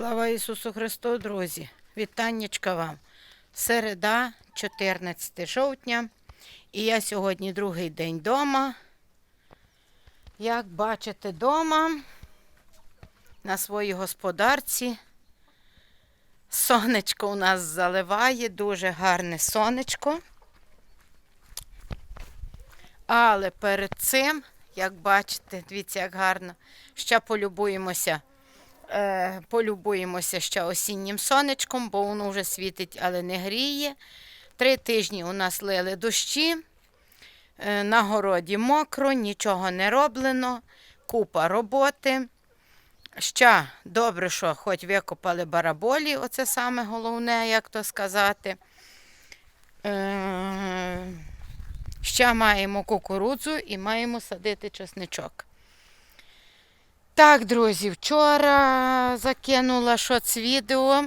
Слава Ісусу Христу, друзі! Вітаннячка вам! Середа, 14 жовтня. І я сьогодні другий день вдома. Як бачите, вдома на своїй господарці. Сонечко у нас заливає, дуже гарне сонечко. Але перед цим, як бачите, дивіться, як гарно, ще полюбуємося е, полюбуємося ще осіннім сонечком, бо воно вже світить, але не гріє. Три тижні у нас лили дощі. Е, на городі мокро, нічого не роблено, купа роботи. Ще добре, що хоч викопали бараболі, оце саме головне, як то сказати. Е, ще маємо кукурудзу і маємо садити чесничок. Так, друзі, вчора закинула шоц-відео,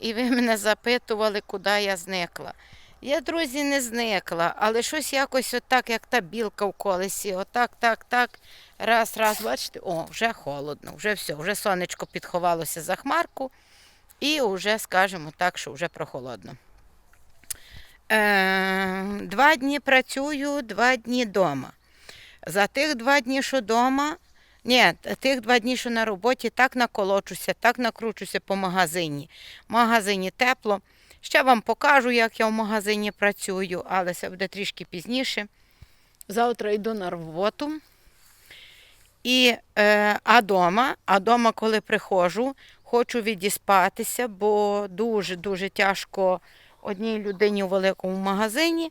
і ви мене запитували, куди я зникла. Я, друзі, не зникла, але щось якось отак, як та білка в колесі. Отак, так, так. Раз, раз, бачите, о, вже холодно, вже все, вже сонечко підховалося за хмарку, і вже, скажімо так, що вже прохолодно. Е, два дні працюю, два дні вдома. За тих два дні, що вдома, ні, тих два дні, що на роботі, так наколочуся, так накручуся по магазині. В магазині тепло. Ще вам покажу, як я в магазині працюю, але це буде трішки пізніше. Завтра йду на роботу. І, е, а дома, а дома, коли приходжу, хочу відіспатися, бо дуже-дуже тяжко одній людині у великому магазині.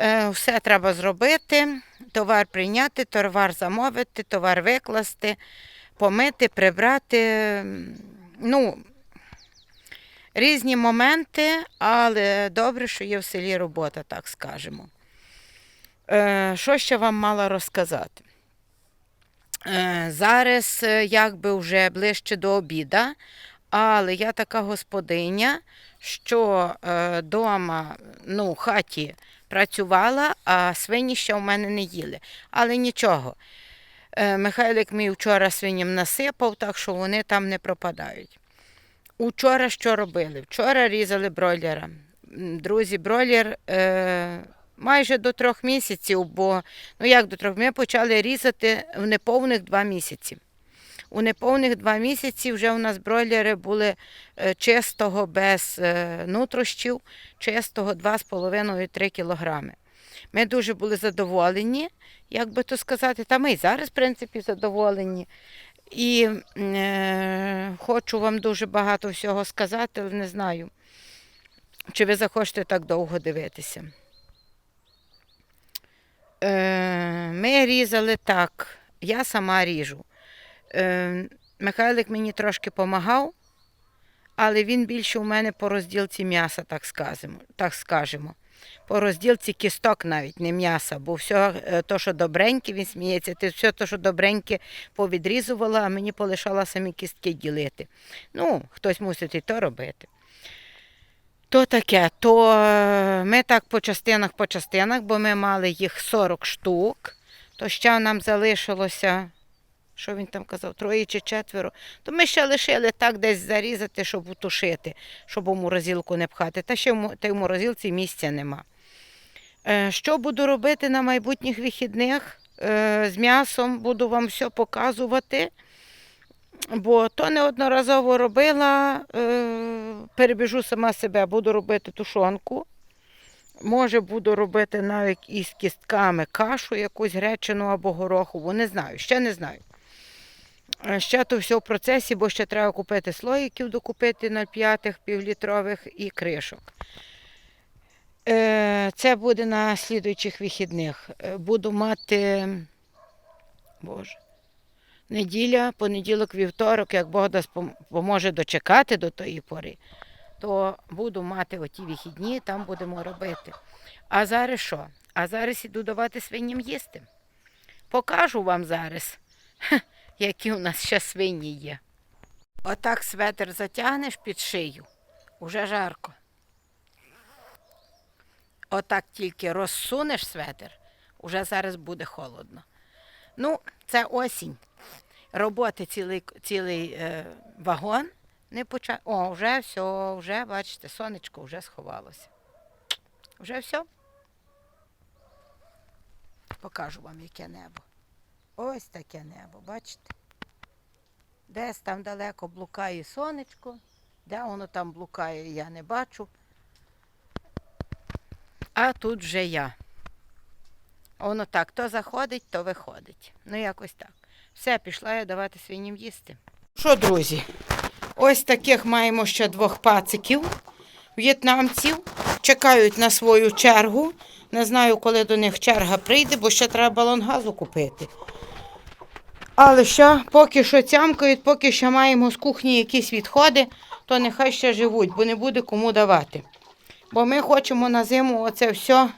Е, все треба зробити, товар прийняти, товар замовити, товар викласти, помити, прибрати. Ну, різні моменти, але добре, що є в селі робота, так скажемо. Е, Що ще вам мала розказати? Е, Зараз якби вже ближче до обіда, але я така господиня, що е, дома, ну, в хаті працювала, а свині ще в мене не їли. Але нічого. Е, Михайлик мій вчора свиням насипав, так що вони там не пропадають. Учора що робили? Вчора різали бройлера. Друзі, бройлер е, майже до трьох місяців, бо ну як до трьох, ми почали різати в неповних два місяці. У неповних два місяці вже у нас бройлери були е, чистого без е, нутрощів, чистого 2,5-3 кілограми. Ми дуже були задоволені, як би то сказати, та ми і зараз, в принципі, задоволені. І е, хочу вам дуже багато всього сказати, але не знаю, чи ви захочете так довго дивитися. Е, ми різали так, я сама ріжу. Е, Михайлик мені трошки допомагав, але він більше у мене по розділці м'яса, так скажемо. Так скажемо. По розділці кісток навіть, не м'яса, бо все, то, що добреньке, він сміється, ти все, то, що добреньке, повідрізувала, а мені полишала самі кістки ділити. Ну, хтось мусить і то робити. То таке, то е, ми так по частинах, по частинах, бо ми мали їх 40 штук, то ще нам залишилося, що він там казав, троє чи четверо, то ми ще лишили так десь зарізати, щоб утушити, щоб у морозилку не пхати. Та ще в та в морозилці місця нема. Е, Що буду робити на майбутніх вихідних? Е, З м'ясом буду вам все показувати, бо то неодноразово робила, е, перебіжу сама себе, буду робити тушонку. Може, буду робити навіть із кістками кашу, якусь гречину або горохову. Не знаю, ще не знаю. Ще то все в процесі, бо ще треба купити слоїків, докупити 0,5 півлітрових і кришок. Е, Це буде на слідуючих вихідних. Е, Буду мати, Боже, неділя, понеділок, вівторок, як Бог дасть поможе дочекати до тої пори, то буду мати оті вихідні, там будемо робити. А зараз що? А зараз іду давати свиням їсти. Покажу вам зараз, які у нас ще свині є. Отак светр затягнеш під шию, уже жарко. Отак тільки розсунеш светр, уже зараз буде холодно. Ну, це осінь. Роботи цілий, цілий е, вагон, Не поча... О, вже все, вже, бачите, сонечко вже сховалося. Вже все. Покажу вам, яке небо. Ось таке небо, бачите? Десь там далеко блукає сонечко, де воно там блукає, я не бачу. А тут вже я. Воно так, то заходить, то виходить. Ну, якось так. Все, пішла я давати свиням їсти. Що, друзі? Ось таких маємо ще двох пациків, в'єтнамців. Чекають на свою чергу. Не знаю, коли до них черга прийде, бо ще треба балон газу купити. Але ще поки що цямкають, поки ще маємо з кухні якісь відходи, то нехай ще живуть, бо не буде кому давати. Бо ми хочемо на зиму оце все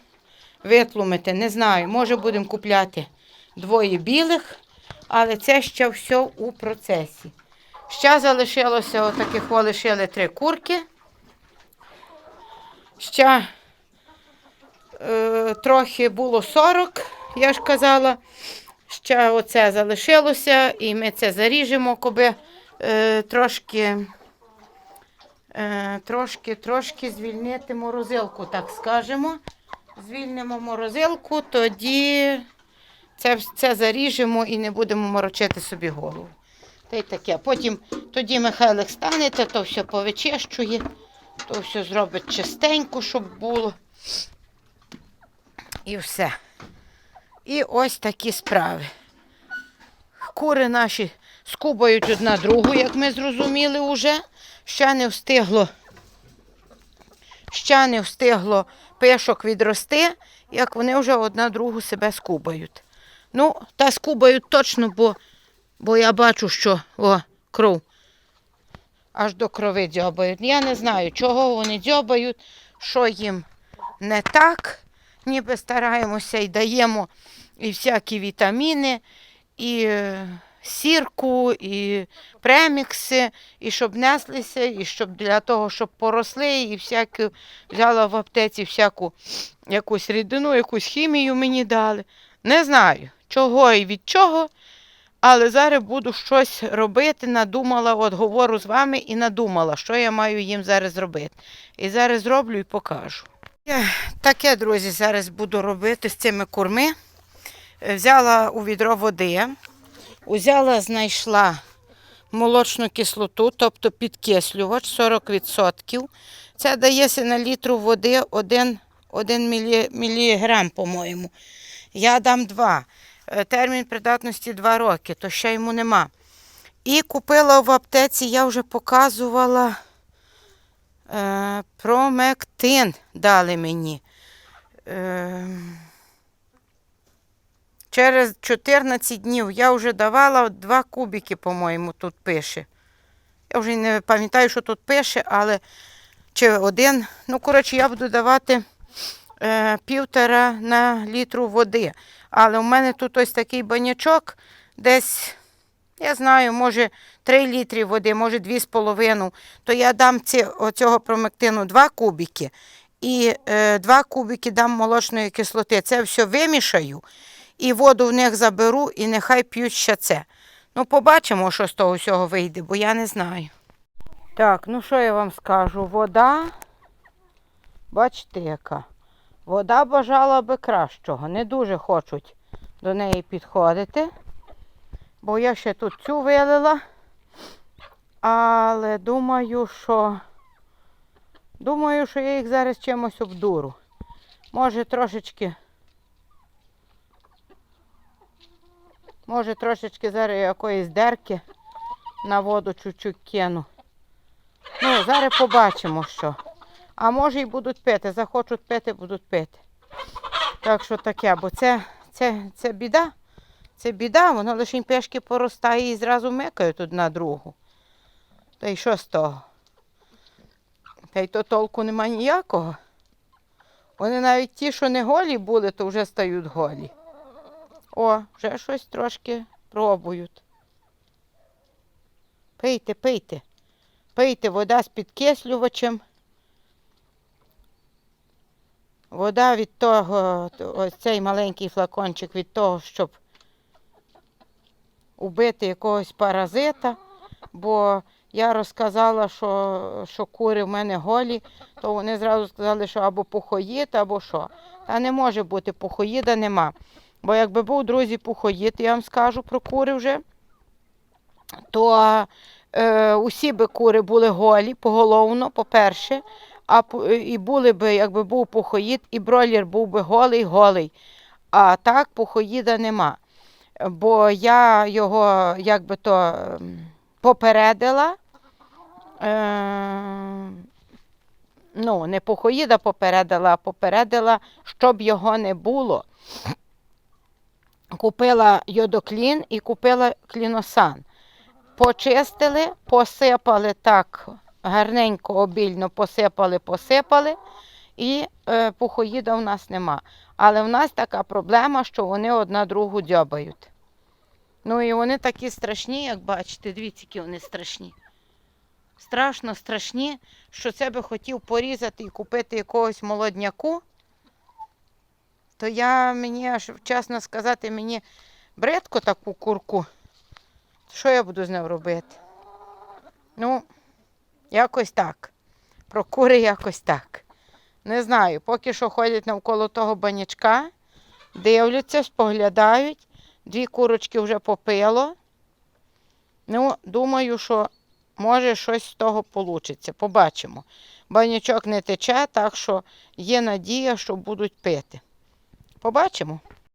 витлумити. Не знаю, може будемо купляти двоє білих, але це ще все у процесі. Ще залишилося отаких лишили три курки. Ще е, трохи було 40, я ж казала. Ще оце залишилося, і ми це заріжемо, коби е, трошки, е, трошки, трошки звільнити морозилку, так скажемо. Звільнимо морозилку, тоді це, це заріжемо і не будемо морочити собі голову. Та й таке. Потім тоді Михайлик стане, та то все повичищує, то все зробить чистенько, щоб було. І все. І ось такі справи. Кури наші скубають одна другу, як ми зрозуміли вже. Ще не встигло, ще не встигло пишок відрости, як вони вже одна другу себе скубають. Ну, та скубають точно, бо, бо я бачу, що о, кров. Аж до крови дзьобають. Я не знаю, чого вони дзьобають, що їм не так. Ніби стараємося і даємо і всякі вітаміни, і е, сірку, і премікси, і щоб неслися, і щоб для того, щоб поросли, і всяку взяла в аптеці всяку якусь рідину, якусь хімію мені дали. Не знаю, чого і від чого, але зараз буду щось робити. Надумала, от говорю з вами і надумала, що я маю їм зараз зробити. І зараз зроблю і покажу. Я Таке, друзі, зараз буду робити з цими курми. Е, Взяла у відро води, взяла, знайшла молочну кислоту, тобто підкислювач 40%. Це дається на літру води 1, 1 мілі, міліграм, по-моєму. Я дам 2. Е, Термін придатності 2 роки, то ще йому нема. І купила в аптеці, я вже показувала е, промектин дали мені. Е, через 14 днів я вже давала 2 кубики, по-моєму, тут пише. Я вже не пам'ятаю, що тут пише, але чи один. Ну, коротше, я буду давати е, півтора на літру води. Але у мене тут ось такий банячок, десь, я знаю, може 3 літри води, може 2,5. То я дам ці, оцього промектину 2 кубики і е, 2 кубики дам молочної кислоти. Це все вимішаю і воду в них заберу, і нехай п'ють ще це. Ну, побачимо, що з того всього вийде, бо я не знаю. Так, ну що я вам скажу? Вода, бачите, яка. Вода бажала би кращого. Не дуже хочуть до неї підходити. Бо я ще тут цю вилила. Але думаю, що думаю, що я їх зараз чимось обдуру. Може трошечки. Може трошечки зараз якоїсь дерки на воду чуть-чуть кину. Ну, зараз побачимо, що. А може і будуть пити. Захочуть пити, будуть пити. Так що таке, бо це, це, це біда. Це біда, воно лише пешки поростає і зразу мекають одна другу. Та й що з того? Та й то толку нема ніякого. Вони навіть ті, що не голі були, то вже стають голі. О, вже щось трошки пробують. Пийте, пийте. Пийте вода з підкислювачем. Вода від того, ось цей маленький флакончик від того, щоб убити якогось паразита, бо я розказала, що, що кури в мене голі, то вони зразу сказали, що або пухоїд, або що. Та не може бути пухоїда, нема. Бо якби був, друзі, пухоїд, я вам скажу про кури вже, то е, усі би кури були голі, поголовно, по-перше, а і були би, якби був пухоїд, і бройлер був би голий, голий. А так пухоїда нема. Бо я його якби то ем, попередила. Е, ну, не пухоїда попередила, а попередила, щоб його не було. Купила йодоклін і купила кліносан. Почистили, посипали так гарненько, обільно посипали, посипали, і е, пухоїда в нас нема. Але в нас така проблема, що вони одна другу дзьобають. Ну і вони такі страшні, як бачите, дивіться, які вони страшні. Страшно страшні, що це би хотів порізати і купити якогось молодняку. То я мені аж чесно сказати, мені бридко таку курку. Що я буду з нею робити? Ну, якось так. Про кури якось так. Не знаю, поки що ходять навколо того банячка, дивляться, споглядають. Дві курочки вже попило. Ну, думаю, що може щось з того вийде. Побачимо. Банячок не тече, так що є надія, що будуть пити. Побачимо.